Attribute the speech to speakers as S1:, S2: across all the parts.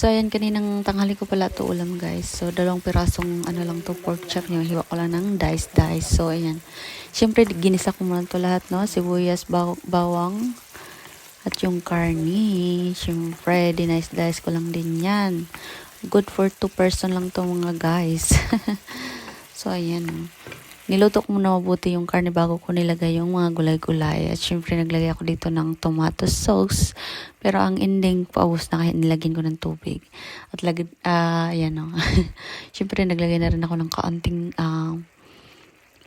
S1: So, ayan, kaninang tanghali ko pala to ulam, guys. So, dalawang pirasong, ano lang to, pork chop nyo. Hiwa ko lang ng dice-dice. So, ayan. Siyempre, ginisa ko muna to lahat, no? Sibuyas, baw- bawang, at yung karni. Siyempre, dinice-dice ko lang din yan. Good for two person lang to mga guys. so, ayan. Niluto ko muna mabuti yung karne bago ko nilagay yung mga gulay-gulay. At syempre naglagay ako dito ng tomato sauce. Pero ang ending, paubos na kahit nilagyan ko ng tubig. At lagi, ah, ayan o. syempre naglagay na rin ako ng kaunting ah,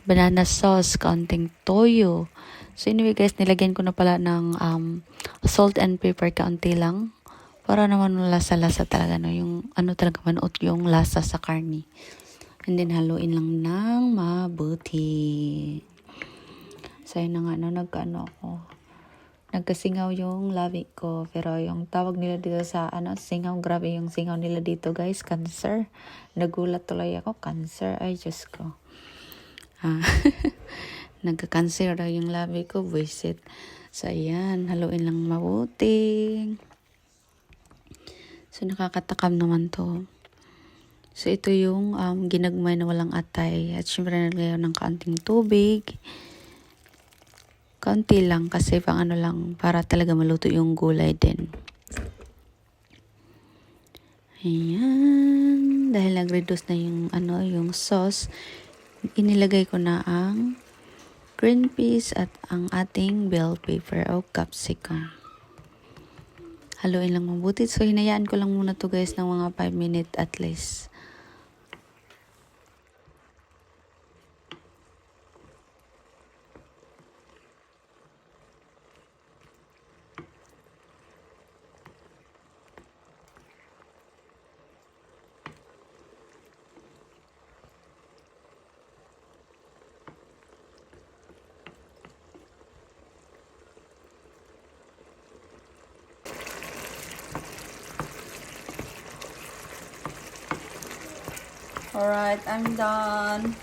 S1: banana sauce, kaunting toyo. So anyway guys, nilagyan ko na pala ng um, salt and pepper kaunti lang. Para naman lasa-lasa talaga, no? Yung ano talaga manuot yung lasa sa karne. And then, haluin lang ng mabuti. So, yun na nga, no, nagkaano ako. Nagkasingaw yung labi ko. Pero yung tawag nila dito sa, ano, singaw, grabe yung singaw nila dito, guys, cancer. Nagulat tuloy ako, cancer. Ay, Diyos ko. Ah, Nagka-cancer daw yung labi ko, visit. So, ayan, haluin lang mabuti. So, nakakatakam naman to. So, ito yung um, ginagmay na walang atay. At syempre, nalagay ng kaunting tubig. Kaunti lang kasi pang ano lang, para talaga maluto yung gulay din. Ayan. Dahil nag-reduce na yung, ano, yung sauce, inilagay ko na ang green peas at ang ating bell pepper o capsicum. Haluin lang mabuti. So, hinayaan ko lang muna to guys ng mga 5 minutes at least. Alright, I'm done.